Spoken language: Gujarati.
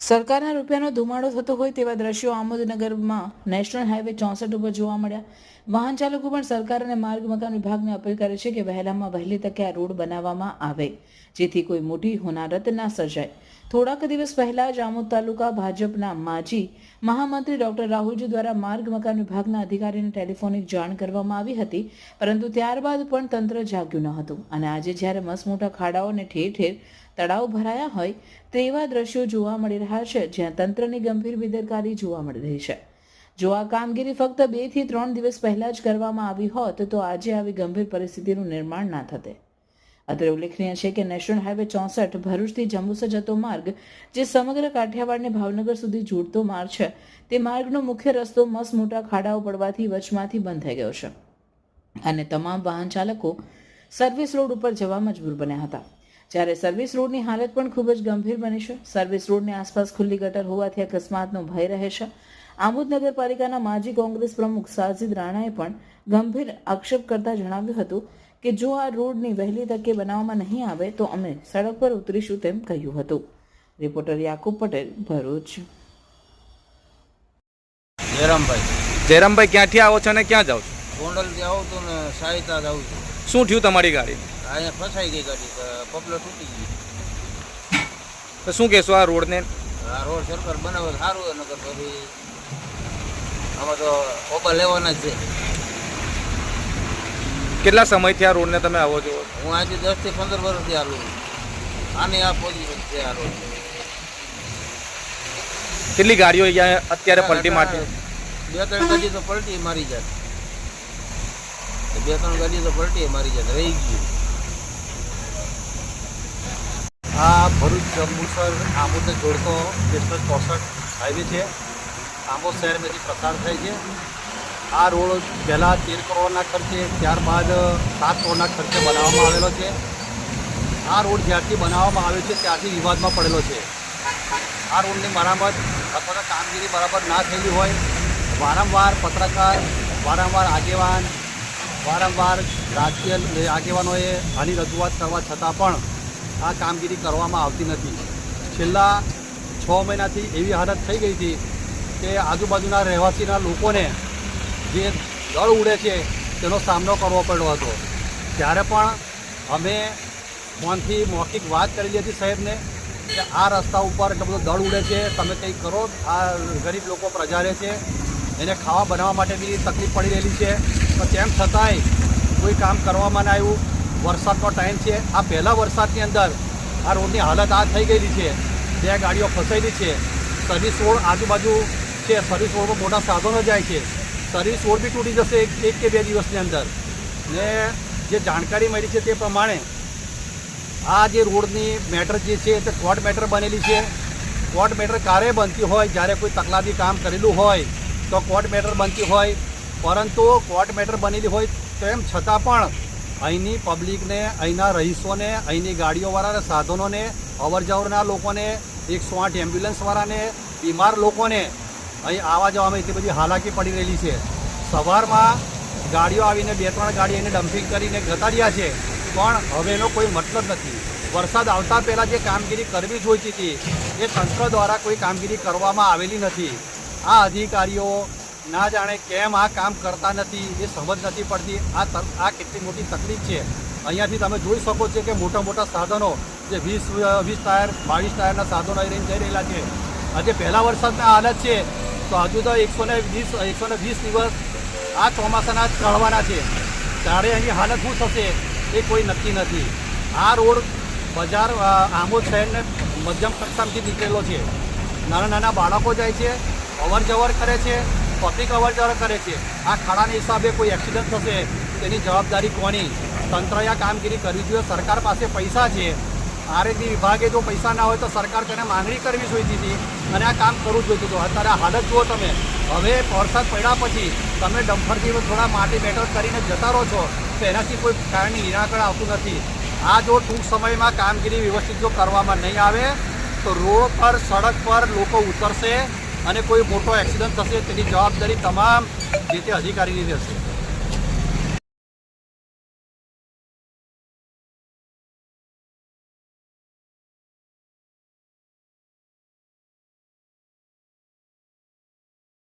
સરકારના રૂપિયાનો ધુમાડો થતો હોય તેવા દ્રશ્યો આમોદનગરમાં નેશનલ હાઈવે ચોસઠ ઉપર જોવા મળ્યા. વાહન ચાલકો પણ સરકાર અને માર્ગ મકાન વિભાગને અપીલ કરે છે કે વહેલામાં વહેલી તકે આ રોડ બનાવવામાં આવે, જેથી કોઈ મોટી હોનારત ના સર્જાય. થોડાક દિવસ પહેલા જ આમોદ તાલુકા ભાજપના માજી મહામંત્રી ડોક્ટર રાહુલજી દ્વારા માર્ગ મકાન વિભાગના અધિકારીને ટેલિફોનિક જાણ કરવામાં આવી હતી, પરંતુ ત્યારબાદ પણ તંત્ર જાગ્યું ન હતું. અને આજે જ્યારે મસમોટા ખાડાઓને ઠેર ઠેર તળાવ ભરાયા હોય તેવા દ્રશ્યો જોવા મળી રહ્યા છે, જ્યાં તંત્રની ગંભીર બેદરકારી જોવા મળી રહી છે. જો આ કામગીરી ફક્ત બેથી ત્રણ દિવસ પહેલા જ કરવામાં આવી હોત, તો આજે આવી ગંભીર પરિસ્થિતિનું નિર્માણ ના થતે. અત્રે ઉલ્લેખનીય છે કે નેશનલ હાઈવે ચોસઠ ભરૂચથી જંબુસર જતો માર્ગ, જે સમગ્ર કાઠિયાવાડને ભાવનગર સુધી જોડતો માર્ગ છે, તે માર્ગનો મુખ્ય રસ્તો મસ મોટા ખાડાઓ પડવાથી વચમાંથી બંધ થઈ ગયો છે. અને તમામ વાહન ચાલકો સર્વિસ રોડ ઉપર જવા મજબૂર બન્યા હતા. જ્યારે સર્વિસ રોડની હાલત પણ ખૂબ જ ગંભીર બની છે. સર્વિસ રોડની આસપાસ ખુલ્લી ગટર હોવાથી અકસ્માતનો ભય રહે છે. આમોદ નગરપાલિકાના માજી કોંગ્રેસ પ્રમુખ સાજિદ રાણાએ પણ ગંભીર આક્ષેપ કરતા જણાવ્યું હતું કે જો આ રોડની વહેલી તકે બનાવવામાં નહીં આવે તો અમે સડક પર ઉતરીશું તેમ કહ્યું હતું. રિપોર્ટર યાકુબ પટેલ ભરૂચ. જયરામભાઈ. જયરામભાઈ ક્યાંથી આવો છો અને ક્યાં જાઓ છો? ગોંડલ જાઉં છું ને સાહિતા જાઉં છું. શું થયું તમારી ગાડી? અહીંયા ફસાઈ ગઈ ગાડી તો પપલો તૂટી ગઈ તો શું કહેશો આ રોડને? આ રોડ સરકાર બનાવે સારું હોય નકર પછી આમાં તો ઓબા લેવાના જ છે. કેટલા સમયથી આ રોડને તમે આવો છો? હું આજે દસથી પંદર વર્ષથી છું. આની આ પોઝિશન છે આ રોડ. કેટલી ગાડીઓ અહીંયા અત્યારે પલટી માટે બે ત્રણ ગાડી તો પલટી મારી જાય બે ત્રણ ગાડી તો પલટી મારી જાય રહી ગયું આ ભરૂચ જંબુસર, આમોદને જોડતો નેશનલ ચોસઠ હાઈવે છે. આમોદ શહેરમાંથી પસાર થાય છે. આ રોડ પહેલાં તેર કરોડના ખર્ચે, ત્યારબાદ સાત કરોડના ખર્ચે બનાવવામાં આવેલો છે. આ રોડ જ્યારથી બનાવવામાં આવ્યો છે, ત્યારથી વિવાદમાં પડેલો છે. આ રોડની મરામત અથવા કામગીરી બરાબર ના થયેલી હોય, વારંવાર પત્રકાર, વારંવાર આગેવાન, વારંવાર રાજકીય આગેવાનોએ આની રજૂઆત કરવા છતાં પણ આ કામગીરી કરવામાં આવતી નથી. છેલ્લા છ મહિનાથી એવી હાલત થઈ ગઈ હતી કે આજુબાજુના રહેવાસીના લોકોને જે દળ ઉડે છે, તેનો સામનો કરવો પડ્યો હતો. ત્યારે પણ અમે ફોનથી મૌખિક વાત કરેલી હતી સાહેબને કે આ રસ્તા ઉપર એટલો બધો દળ ઉડે છે, તમે કંઈક કરો, આ ગરીબ લોકો પ્રજા રહે છે, એને ખાવા બનાવવા માટે બી તકલીફ પડી રહેલી છે. પણ તેમ છતાંય કોઈ કામ કરવામાં ના આવ્યું. વરસાદનો ટાઈમ છે. આ પહેલાં વરસાદની અંદર આ રોડની હાલત આ થઈ ગયેલી છે. બે ગાડીઓ ફસાયેલી છે. સર્વિસ રોડ આજુબાજુ છે. સર્વિસ રોડમાં મોટા સાધનો જાય છે. સર્વિસ રોડ બી તૂટી જશે એક કે બે દિવસની અંદર. ને જે જાણકારી મળી છે તે પ્રમાણે આ જે રોડની મેટર જે છે તે કોર્ટ મેટર બનેલી છે. કોર્ટ મેટર ક્યારે બનતી હોય, જ્યારે કોઈ તકલાદી કામ કરેલું હોય, તો કોર્ટ મેટર બનતી હોય. પરંતુ કોર્ટ મેટર બનેલી હોય તેમ છતાં પણ અહીંની પબ્લિકને, અહીંના રહીશોને, અહીંની ગાડીઓવાળાને સાધનોને અવર જવરના લોકોને એકસો આઠ એમ્બ્યુલન્સવાળાને, બીમાર લોકોને અહીં આવવા જવામાં એટલી બધી હાલાકી પડી રહેલી છે. સવારમાં ગાડીઓ આવીને બે ત્રણ ગાડી એને ડમ્પિંગ કરીને જતા રહ્યા છે, પણ હવે એનો કોઈ મતલબ નથી. વરસાદ આવતા પહેલાં જે કામગીરી કરવી જોઈતી હતી, એ તંત્ર દ્વારા કોઈ કામગીરી કરવામાં આવેલી નથી. આ અધિકારીઓ ના જાણે કેમ આ કામ કરતા નથી, એ સમજ નથી પડતી. આ આ કેટલી મોટી તકલીફ છે. અહીંયાથી તમે જોઈ શકો છો કે મોટા મોટા સાધનો, જે વીસ વીસ ટાયર, બાવીસ ટાયરના સાધનો અહીં જઈ રહેલા છે. આજે પહેલા વરસાદના હાલત છે, તો હજુ તો એકસો ને વીસ, એકસો ને વીસ દિવસ આ ચોમાસાના ચડવાના છે. ત્યારે એની હાલત શું થશે, એ કોઈ નક્કી નથી. આ રોડ બજાર આમોદ શહેરને મધ્યમ કક્ષામાંથી નીકળેલો છે. નાના નાના બાળકો જાય છે અવર જવર કરે છે પબ્લિક અવર જવર કરે છે. આ ખાડાના હિસાબે કોઈ એક્સિડન્ટ થશે, તેની જવાબદારી કોની? તંત્રએ આ કામગીરી કરવી જોઈએ. સરકાર પાસે પૈસા છે. આરએનબી વિભાગે જો પૈસા ના હોય તો સરકાર તેને માંગણી કરવી જોઈતી હતી અને આ કામ કરવું જોઈતું હતું. અત્યારે હાલત જુઓ તમે. હવે વરસાદ પડ્યા પછી તમે ડમ્ફરથી થોડા માટી બેટર કરીને જતા રહો છો, તો એનાથી કોઈ કારણની નિરાકરણ આવતું નથી. આ જો ટૂંક સમયમાં કામગીરી વ્યવસ્થિત જો કરવામાં નહીં આવે, તો રોડ પર, સડક પર લોકો ઉતરશે. અને કોઈ મોટો એક્સિડન્ટ થશે તેની જવાબદારી તમામ જે તે અધિકારીની રહેશે.